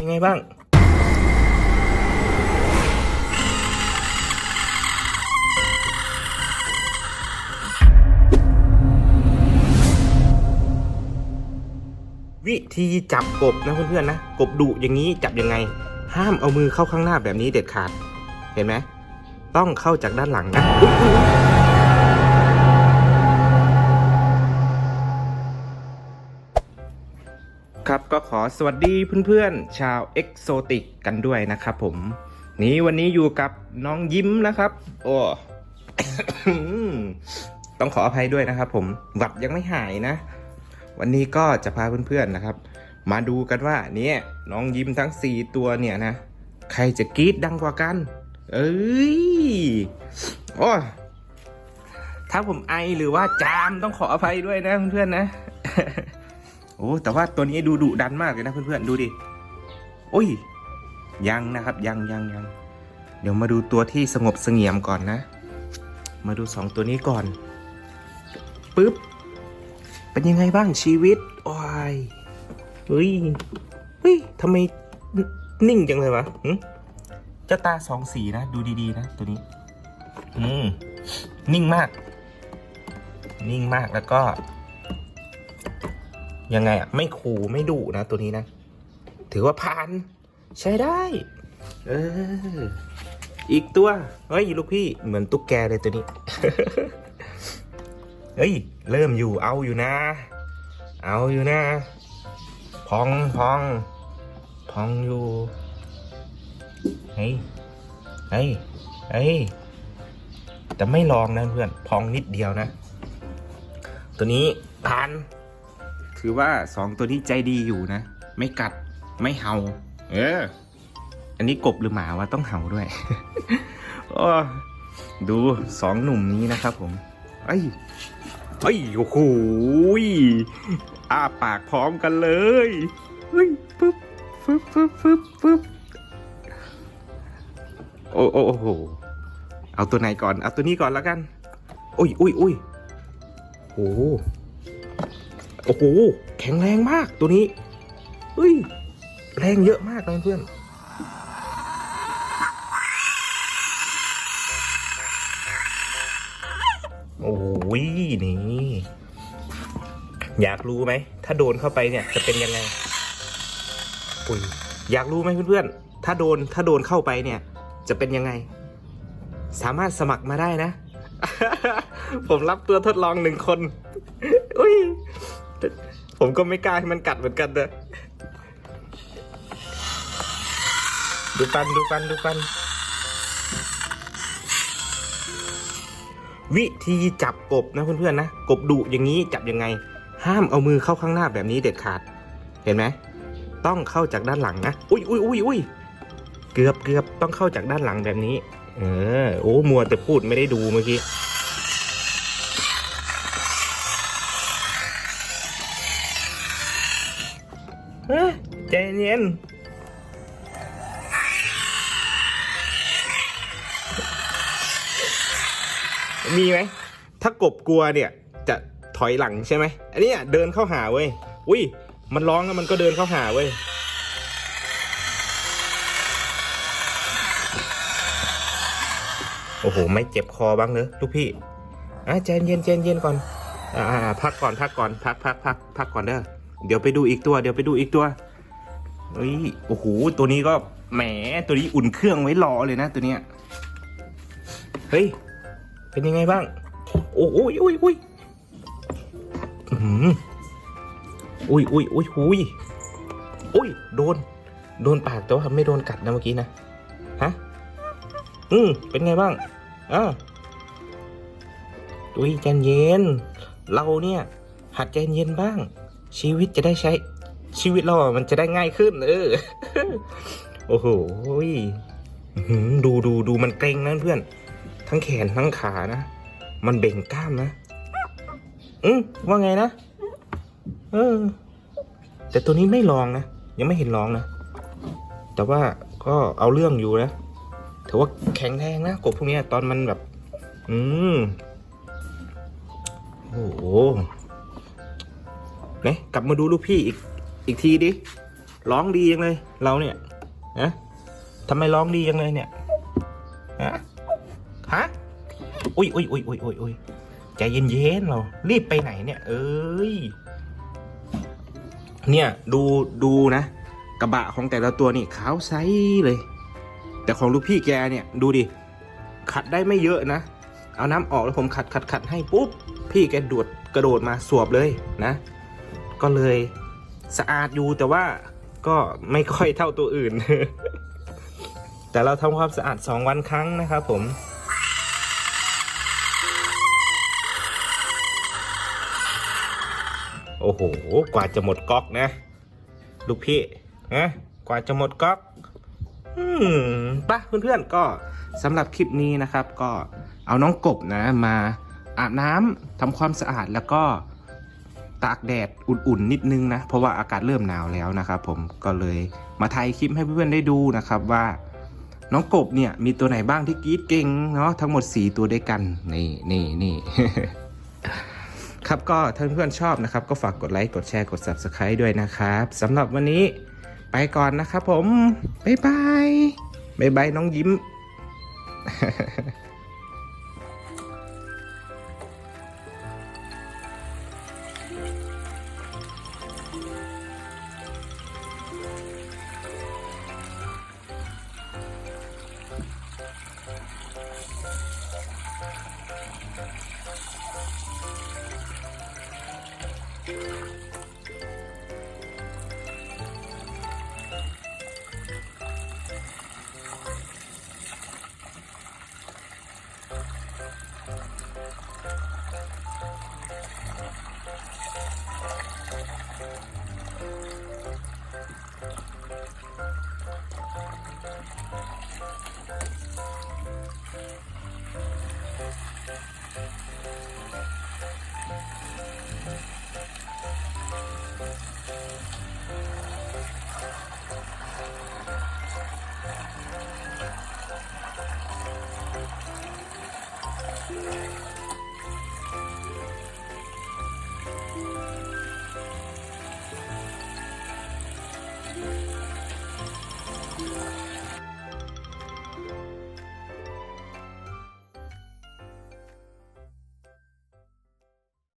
เป็นไงบ้าง วิธีจับกบนะเพื่อนๆนะ กบดุอย่างนี้จับยังไง ห้ามเอามือเข้าข้างหน้าแบบนี้เด็ดขาด เห็นไหม ต้องเข้าจากด้านหลังนะ ครับก็ขอสวัสดีเพื่อนๆ ชาวเอ็กโซติกกันด้วยนะครับผม นี่วันนี้อยู่กับน้องยิ้มนะครับ โอ้ต้องขออภัยด้วยนะครับ ผมหวัดยังไม่หายนะ วันนี้ก็จะพาเพื่อนๆนะครับ มาดูกันว่าเนี่ยน้องยิ้มทั้ง 4 ตัวเนี่ยนะ ใครจะกรี๊ดดังกว่ากัน เอ้ยโอ้ถ้าผมไอหรือว่าจามต้องขออภัยด้วยนะเพื่อนๆนะ โอ้แต่ว่าตัวนี้ดูดุดันมากเลยนะเพื่อนๆดูดิโอ้ย ยังนะครับ ยังยังยังเดี๋ยวมาดูตัวที่สงบเสงี่ยมก่อนนะ มาดูสองตัวนี้ก่อนปึ๊บเป็นยังไงบ้างชีวิตโอ้ยเฮ้ยเฮ้ยทำไมนิ่งจังเลยวะเจ้าตาสองสีนะ ดูดีๆนะ ตัวนี้ อืม นิ่งมาก นิ่งมากแล้วก็ ยังไงอะ ไม่ขู่ไม่ดุนะ ตัวนี้นะ ถือว่าผ่าน ใช้ได้ เออ อีกตัว เฮ้ย ลูกพี่เหมือนตุ๊กแกเลยตัวนี้ เฮ้ย เริ่มอยู่เอาอยู่นะ เอาอยู่นะ พองพองพองอยู่เฮ้ยเฮ้ยเฮ้ยแต่ไม่ลองนะเพื่อน พองนิดเดียวนะ ตัวนี้ผ่าน ถือว่าสองตัวนี้ใจดีอยู่นะ ไม่กัดไม่เห่า เออ อันนี้กบหรือหมาวะต้องเห่าด้วยโอ้ดูสองหนุ่มนี้นะครับผมเอ้ยเฮ้ยโอ้โหอ้าปากพร้อมกันเลยเฮ้ยปึ๊บปึ๊บปึ๊บปึ๊บปึ๊บโอ้โอ้โหเอาตัวไหนก่อน เอาตัวนี้ก่อนแล้วกัน อุ้ยอุ้ยอุ้ยโอ้ โอ้โหแข็งแรงมากตัวนี้เฮ้ยแรงเยอะมากนะเพื่อนโอ้ยนี่อยากรู้ไหม ถ้าโดนเข้าไปเนี่ยจะเป็นยังไงอุ้ยอยากรู้ไหมเพื่อนๆ ถ้าโดนถ้าโดนเข้าไปเนี่ย จะเป็นยังไง สามารถสมัครมาได้นะ ผมรับตัวทดลองหนึ่งคน อุ้ย ผมก็ไม่กล้าให้มันกัดเหมือนกันเด้อดูฟันดูฟันดูฟัน วิธีจับกบนะเพื่อนๆนะ กบดุอย่างนี้จับยังไง ห้ามเอามือเข้าข้างหน้าแบบนี้เด็ดขาด เห็นไหม ต้องเข้าจากด้านหลังนะ อุ้ยอุ้ยอุ้ยอุ้ยเกือบเกือบต้องเข้าจากด้านหลังแบบนี้ เออ โอ้ มัวแต่พูดไม่ได้ดูเมื่อกี้ ใจเย็นมีไหม ถ้ากบกลัวเนี่ยจะถอยหลังใช่ไหม อันนี้เดินเข้าหาเว้ย อุ้ย มันร้องแล้วมันก็เดินเข้าหาเว้ย โอ้โห ไม่เจ็บคอบ้างเนอะลูกพี่อะใจเย็นใจเย็นก่อน อ่าพักก่อนพักก่อนพักพักพักพักก่อนเด้อ เดี๋ยวไปดูอีกตัว เดี๋ยวไปดูอีกตัว เฮ้ย โอ้โห ตัวนี้ก็แหม ตัวนี้อุ่นเครื่องไว้รอเลยนะตัวเนี้ย เฮ้ย เป็นยังไงบ้าง โอ้ยโอ้ยโอ้ยโอ้ยอุ้ยอุ้ยอุ้ยอุ้ยอุ้ย โดน โดนปากแต่ว่าไม่โดนกัดนะเมื่อกี้นะ ฮะ อืมเป็นไงบ้างอ่าอุ้ยใจเย็น เราเนี่ย หัดใจเย็นบ้าง ชีวิตจะได้ใช้ ชีวิตเราอะมันจะได้ง่ายขึ้น เออ โอ้โหดูดูดูมันเกร็งนะเพื่อน ทั้งแขนทั้งขานะ มันเบ่งกล้ามนะ อืมว่าไงนะ เออ แต่ตัวนี้ไม่ลองนะ ยังไม่เห็นลองนะ แต่ว่าก็เอาเรื่องอยู่นะถือว่าแข็งแรงนะกบพวกเนี้ยตอนมันแบบ อืมโอ้โหไหนกลับมาดูลูกพี่อีก อีกทีดิ ร้องดียังเลย เราเนี่ยนะทำไมร้องดียังเลยเนี่ย ฮะ ฮะ อุ้ยอุ้ยอุ้ยอุ้ยอุ้ยอุ้ยใจเย็นๆเรา รีบไปไหนเนี่ย เอ้ย เนี่ยดูดูนะ กระบะของแต่ละตัวนี่ขาวใสเลย แต่ของลูกพี่แกเนี่ยดูดิ ขัดได้ไม่เยอะนะ เอาน้ำออกแล้วผมขัดขัดขัดให้ปุ๊บ พี่แกดวดกระโดดมาสวบเลยนะ ก็เลย สะอาดอยู่แต่ว่าก็ไม่ค่อยเท่าตัวอื่น แต่เราทำความสะอาด 2 วันครั้งนะครับผมโอ้โห กว่าจะหมดก๊อกนะ ลูกพี่นะกว่าจะหมดก๊อก อืมปะเพื่อนๆ ก็สำหรับคลิปนี้นะครับ ก็เอาน้องกบนะ มาอาบน้ำทำความสะอาดแล้วก็ ตากแดดอุ่นๆนิดนึงนะเพราะว่าอากาศเริ่มหนาวแล้วนะครับผมก็เลยมาถ่ายคลิปให้เพื่อนๆได้ดูนะครับว่า น้องกบเนี่ยมีตัวไหนบ้างที่กรีดเก่งเนาะทั้งหมด 4 ตัวด้วยกันนี่นี่นี่ครับก็ถ้าเพื่อนๆชอบนะครับ ก็ฝากกดไลค์กดแชร์กด Subscribe ด้วยนะครับสำหรับวันนี้ไปก่อนนะครับผมบ๊ายบายบ๊ายบายน้องยิ้ม